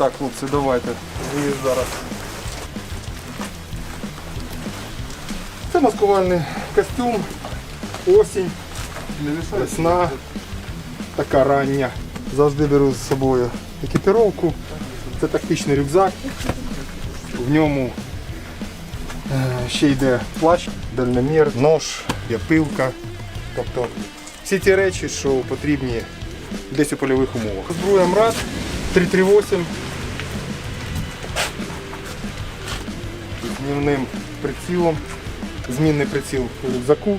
Так, хлопці, давайте. Ви зараз. Це маскувальний костюм, осінь, весна, така рання. Завжди беру з собою екіпіровку. Це тактичний рюкзак. В ньому е, ще йде плащ, дальномір, нож, япилка. Тобто всі ті речі, що потрібні десь у польових умовах. Зброя МРАД 338 з днівним прицілом, змінний приціл у рюкзаку.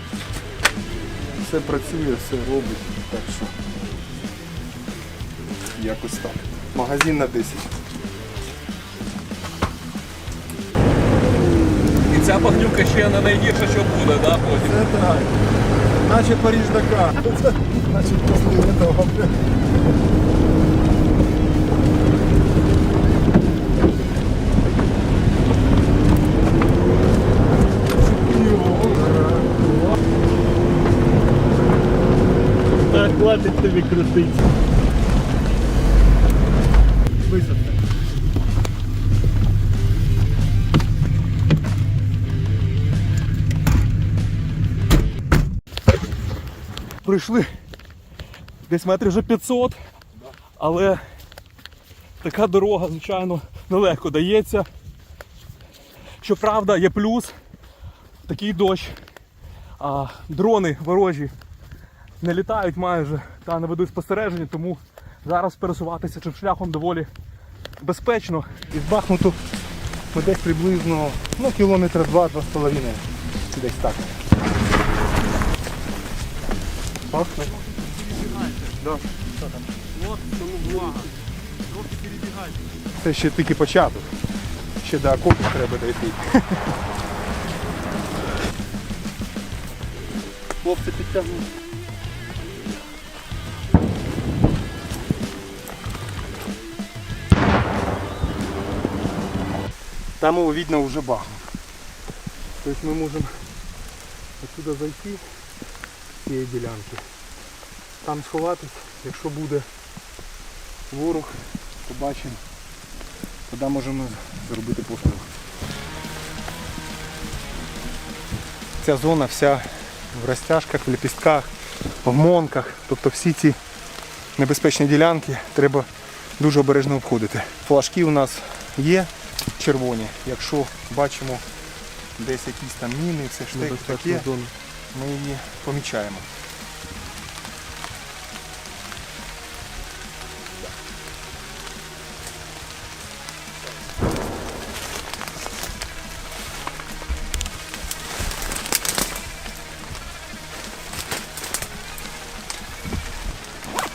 Все працює, все робить, так що якось так. Магазин на 10. І ця багнюка ще не найгірше, що буде, да, потім. Це так. Наче Париж Дакар. Значить після того. Так, хватить тобі крутиться. Висадка. Пройшли десь метрів вже 500, але така дорога, звичайно, нелегко дається. Щоправда, є плюс, такий дощ, а дрони ворожі не літають майже та не ведуть спостереження, тому зараз пересуватися цим шляхом доволі безпечно. Із Бахмуту ми десь приблизно ну, кілометра два-два з половиною. Десь так. Пахне. Да. Це ще тільки початок. Ще до окопів треба дойти. Хлопці підтягнуть. Там его видно уже Бахмут. То есть мы можем отсюда зайти з цієї ділянки. Там сховатись, якщо буде ворог, побачимо. Тоді можемо зробити постріл. Ця зона вся в розтяжках, в лепістках, в монках. Тобто всі ці небезпечні ділянки треба дуже обережно обходити. Флажки у нас є червоні. Якщо бачимо десь якісь там міни, все ж таке, ми її помічаємо.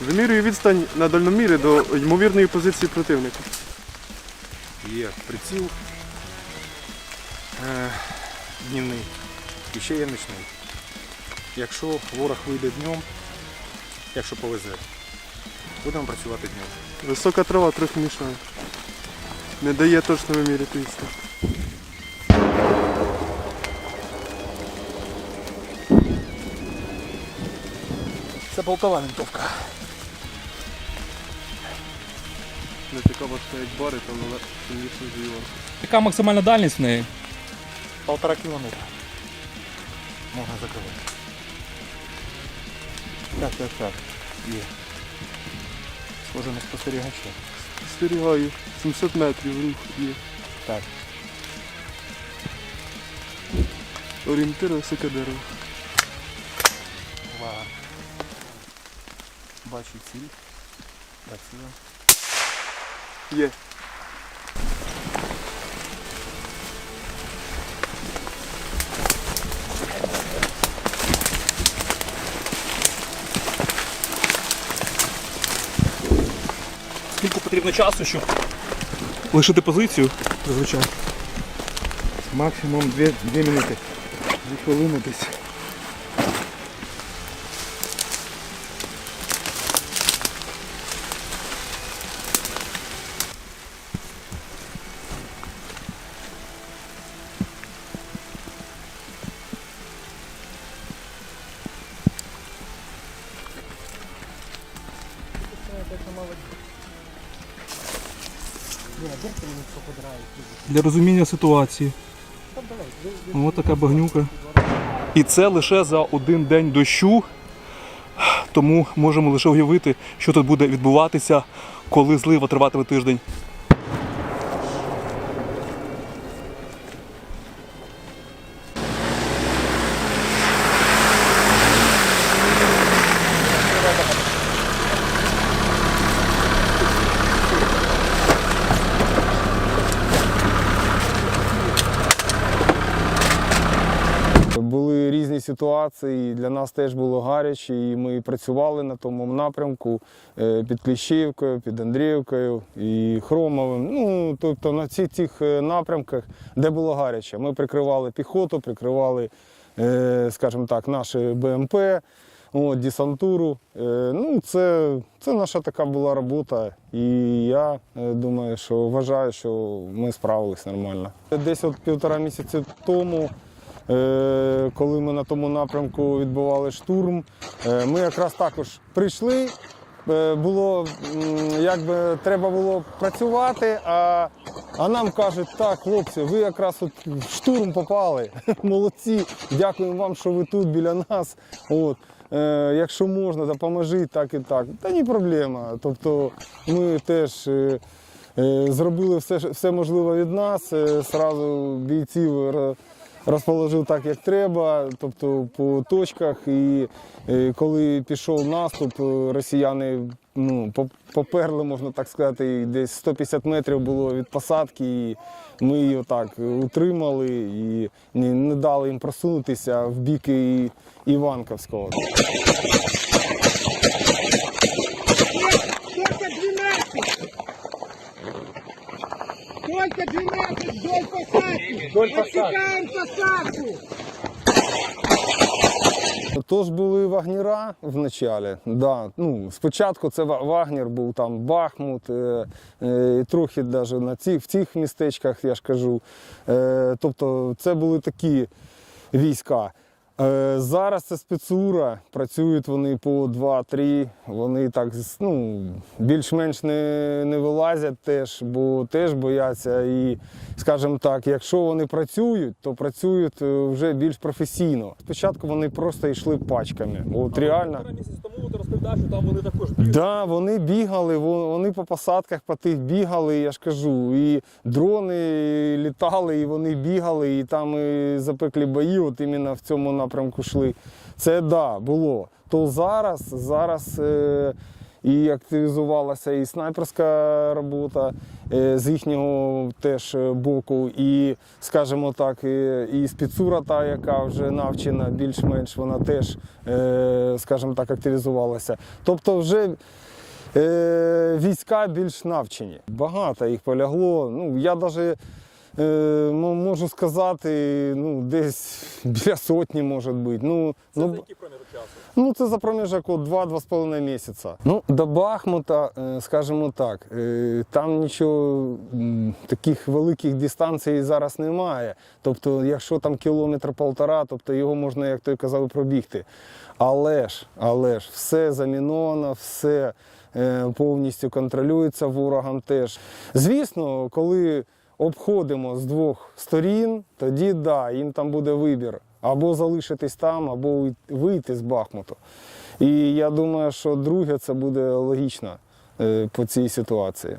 Вимірюю відстань на дальномірі до ймовірної позиції противника. Є приціл е, днівний і ще є нічний. Якщо ворог вийде днем, якщо повезе, будемо працювати днем. Висока трава трохи мішає. Не дає точно виміряти відстань. Це полтова винтовка. Не така важка, як бари, там вона сильніше з'їла. Яка максимальна дальність в неї? Полтора кілометра. Можна закривати. Так, так, так. Є. Схоже на спостерігача. Спостерігаю. 700 метрів рух є. Так. Орієнтир високе дерево. Увага. Бачу ціль. Працює. Є. Скільки потрібно часу, щоб лишити позицію? Зазвичай. Максимум 2, 2 минути. 2 хвилини десь. Для розуміння ситуації. Ось така багнюка. І це лише за один день дощу. Тому можемо лише уявити, що тут буде відбуватися, коли злива триватиме тиждень. Ситуації, для нас теж було гаряче, і ми працювали на тому напрямку е, під Кліщівкою, під Андріївкою і Хромовим. Ну, тобто на всіх цих е, напрямках, де було гаряче. Ми прикривали піхоту, прикривали, е, скажімо так, наші БМП, от, десантуру. Ну, це, це наша така була робота. І я думаю, що вважаю, що ми справились нормально. Десь от півтора місяці тому. Е, коли ми на тому напрямку відбували штурм. Е, Ми якраз також прийшли. Е, Було якби треба було працювати, а, а нам кажуть, так, хлопці, ви якраз от в штурм попали. Молодці, дякуємо вам, що ви тут біля нас. От. Е, якщо можна, допоможіть так і так. Та ні проблема. Тобто ми теж. е, Зробили все, все можливе від нас. Сразу бійців розположив так, як треба, тобто по точках. І е, коли пішов наступ, е, росіяни ну, поперли, можна так сказати, десь 150 метрів було від посадки. І ми її так утримали і не дали їм просунутися в бік Іванковського. Вдоль посадки! посадку! Тож були вагнера в началі. Да. Ну, спочатку це Вагнір Вагнер був там Бахмут, е, е, трохи навіть на ці, в цих містечках, я ж кажу. Е, тобто це були такі війська. Е, зараз це спецура, працюють вони по 2-3, вони так ну, більш-менш не, не вилазять теж, бо теж бояться. І, скажімо так, якщо вони працюють, то працюють е, вже більш професійно. Спочатку вони просто йшли пачками. От реально. місяць тому ти розповідав, що там вони також Да, вони бігали, вони по посадках по тих бігали, я ж кажу. І дрони літали, і вони бігали, і там і запеклі бої, от іменно в цьому напрямку йшли. Це да, було. То зараз, зараз е, і активізувалася і снайперська робота е, з їхнього теж е, боку, і, скажімо так, і, і спецура та, яка вже навчена більш-менш, вона теж, е, скажімо так, активізувалася. Тобто вже Е, війська більш навчені. Багато їх полягло. Ну, я навіть е, можу сказати, ну, десь біля сотні може бути. Ну, ну, який проміжок часу? Ну, це за проміжок от 2-2,5 місяця. Ну, до Бахмута, е, скажімо так, е, там нічого таких великих дистанцій зараз немає. Тобто, якщо там кілометр полтора, тобто його можна, як той казав, пробігти. Але ж, але ж, все заміновано, все е, повністю контролюється ворогом теж. Звісно, коли обходимо з двох сторін, тоді да, їм там буде вибір. Або залишитись там, або вийти з Бахмуту. І я думаю, що друге це буде логічно е, по цій ситуації.